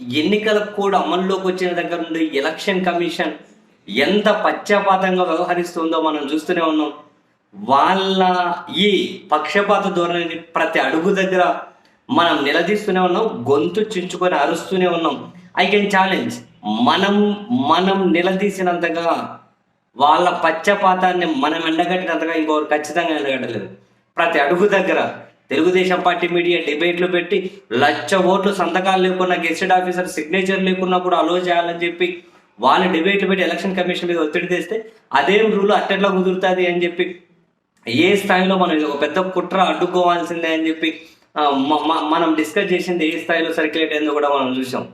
ఎన్నికల కోడ్ అమల్లోకి వచ్చిన దగ్గర నుండి ఎలక్షన్ కమిషన్ ఎంత పక్షపాతంగా వ్యవహరిస్తుందో మనం చూస్తూనే ఉన్నాం. వాళ్ళ ఈ పక్షపాత ధోరణిని ప్రతి అడుగు దగ్గర మనం నిలదీస్తూనే ఉన్నాం గొంతు చించుకొని అరుస్తూనే ఉన్నాం. ఐ కెన్ ఛాలెంజ్ మనం మనం నిలదీసినంతగా వాళ్ళ పక్షపాతాన్ని మనం ఎండగట్టినంతగా ఇంకొకరు ఖచ్చితంగా ఎండగట్టలేదు ప్రతి అడుగు దగ్గర తెలుగుదేశం పార్టీ మీడియా డిబేట్లు పెట్టి లక్ష ఓట్లు సంతకాలు లేకున్నా గెస్టెడ్ ఆఫీసర్ సిగ్నేచర్ లేకున్నా కూడా అలో చేయాలని చెప్పి వాళ్ళు డిబేట్లు పెట్టి ఎలక్షన్ కమిషన్ మీద ఒత్తిడి తెస్తే అదేం రూల్ అట్టెట్లా కుదురుతుంది అని చెప్పి ఏ స్థాయిలో మనం ఒక పెద్ద కుట్ర అడ్డుకోవాల్సిందే అని చెప్పి మనం డిస్కస్ చేసింది ఏ స్థాయిలో సర్క్యులేట్ అయిందో కూడా మనం చూసాం.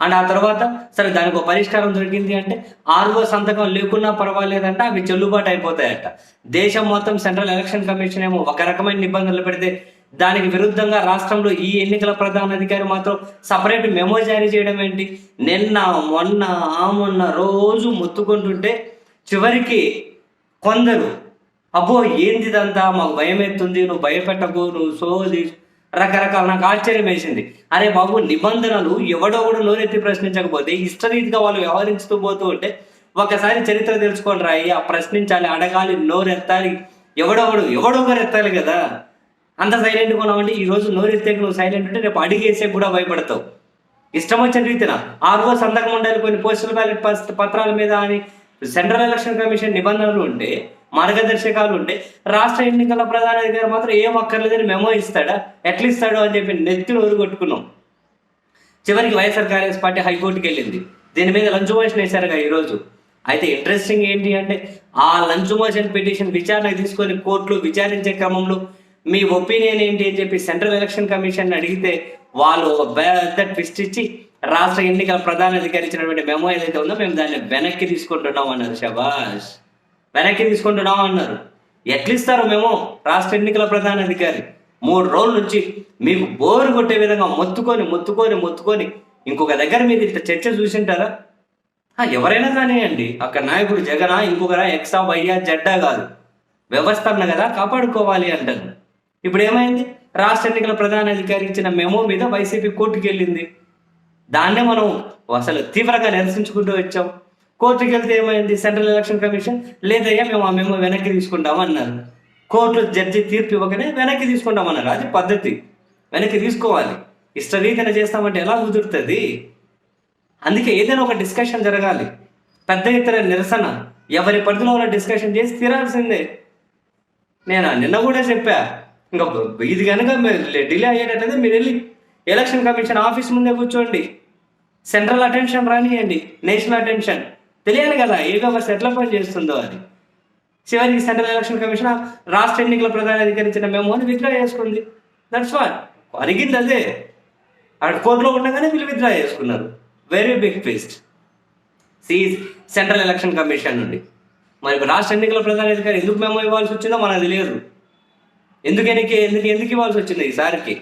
అండ్ ఆ తర్వాత సరే దానికి ఒక పరిష్కారం దొరికింది అంటే ఆర్ఓ సంతకం లేకున్నా పర్వాలేదంటే అవి చెల్లుబాటు అయిపోతాయట. దేశం మొత్తం సెంట్రల్ ఎలక్షన్ కమిషన్ ఏమో ఒక రకమైన నిబంధనలు పెడితే దానికి విరుద్ధంగా రాష్ట్రంలో ఈ ఎన్నికల ప్రధాన అధికారి మాత్రం సపరేట్ మెమో జారీ చేయడం ఏంటి? నిన్న మొన్న ఆ మొన్న రోజు మొత్తుకుంటుంటే చివరికి కొందరు అబ్బో ఏందిదంతా? మాకు భయం ఎత్తుంది నువ్వు భయపెట్టకు నువ్వు సోది రకరకాల నాకు ఆశ్చర్యం వేసింది. అరే బాబు నిబంధనలు ఎవడోడు నోరెత్తి ప్రశ్నించకపోతే ఇష్టరీతిగా వాళ్ళు వ్యవహరించుతూ పోతూ ఉంటే ఒకసారి చరిత్ర తెలుసుకొని రాయి ఆ ప్రశ్నించాలి అడగాలి నోరెత్తాలి. ఎవడోడు ఎవడొకరు ఎత్తాలి కదా. అంత సైలెంట్గా ఉన్నామంటే ఈ రోజు నోరెత్తే నువ్వు సైలెంట్ ఉంటే రేపు అడిగేసే కూడా భయపడతావు. ఇష్టం వచ్చిన రీతిన ఆర్ఓ సంతకం ఉండాలి కొన్ని పోస్టల్ బ్యాలెట్ పత్రాల మీద అని సెంట్రల్ ఎలక్షన్ కమిషన్ నిబంధనలు ఉంటే మార్గదర్శకాలు ఉంటే రాష్ట్ర ఎన్నికల ప్రధాన అధికారి మాత్రం ఏం అక్కర్లేదని మెమో ఇస్తాడా? ఎట్లా ఇస్తాడు అని చెప్పి నెత్తిని కొట్టుకున్నాం. చివరికి వైఎస్ఆర్ కాంగ్రెస్ పార్టీ హైకోర్టుకి వెళ్ళింది. దీని మీద లంచ్ మోషన్ వేశారుగా ఈరోజు. అయితే ఇంట్రెస్టింగ్ ఏంటి అంటే ఆ లంచ్ మోషన్ పిటిషన్ విచారణ తీసుకొని కోర్టులో విచారించే క్రమంలో మీ ఒపీనియన్ ఏంటి అని చెప్పి సెంట్రల్ ఎలక్షన్ కమిషన్ అడిగితే వాళ్ళు ఒక పెద్ద ట్విస్ట్ ఇచ్చి రాష్ట్ర ఎన్నికల ప్రధాన అధికారి ఇచ్చినటువంటి మెమో ఏదైతే ఉందో మేము దాన్ని వెనక్కి తీసుకుంటున్నాం అన్నారు శబాష్ వెనక్కి తీసుకుంటున్నాం అన్నారు. ఎట్లా ఇస్తారు మేము రాష్ట్ర ఎన్నికల ప్రధాన అధికారి. మూడు రోజుల నుంచి మీకు బోరు కొట్టే విధంగా మొత్తుకొని మొత్తుకొని మొత్తుకొని ఇంకొక దగ్గర మీరు ఇంత చర్చ చూసింటారా? ఎవరైనా కానివ్వండి. అక్కడ నాయకుడు జగనా ఇంకొకరా ఎక్సా వైయా జడ్డా కాదు. వ్యవస్థ అన్న కదా కాపాడుకోవాలి అంటారు. ఇప్పుడు ఏమైంది? రాష్ట్ర ఎన్నికల ప్రధాన అధికారి ఇచ్చిన మెమో మీద వైసీపీ కోర్టుకు వెళ్ళింది దాన్నే మనం అసలు తీవ్రంగా నిరసించుకుంటూ వచ్చాం. కోర్టుకి వెళ్తే ఏమైంది? Central election commission? లేదయ్యా మేము ఆ మేము వెనక్కి తీసుకుంటాం అన్నారు. కోర్టు జడ్జి తీర్పు ఇవ్వకనే వెనక్కి తీసుకుంటామన్నారు అది పద్ధతి. వెనక్కి తీసుకోవాలి. ఇష్టరీతిన చేస్తామంటే ఎలా కుదురుతుంది? అందుకే ఏదైనా ఒక డిస్కషన్ జరగాలి. పెద్ద ఎత్తున నిరసన. ఎవరి పరిధిలో ఉన్న డిస్కషన్ చేసి తీరాల్సిందే. నేను? నిన్న కూడా చెప్పా. ఇంకా ఇది కనుక డిలే అయ్యేటట్లయితే మీరు వెళ్ళి ఎలక్షన్ కమిషన్ ఆఫీస్ ముందే కూర్చోండి. Central attention రానియండి. National attention. తెలియాలి కదా ఏదో ఒక ఎట్లా పని చేస్తుందో అది. చివరికి సెంట్రల్ ఎలక్షన్ కమిషన్ రాష్ట్ర ఎన్నికల ప్రధాన అధికరించిన మేము అని విత్డ్రా చేసుకుంది. దట్స్ వాట్ అరిగింది అదే. అక్కడ కోర్టులో ఉండగానే వీళ్ళు విత్డ్రా చేసుకున్నారు. Very big feast seize central election commission నుండి. మరి రాష్ట్ర ఎన్నికల ప్రధాన అధికారి ఎందుకు మేము ఇవ్వాల్సి వచ్చిందో మనకు తెలియదు. ఎందుకు ఎన్నిక ఎందుకు ఎందుకు ఇవ్వాల్సి వచ్చింది ఈసారికి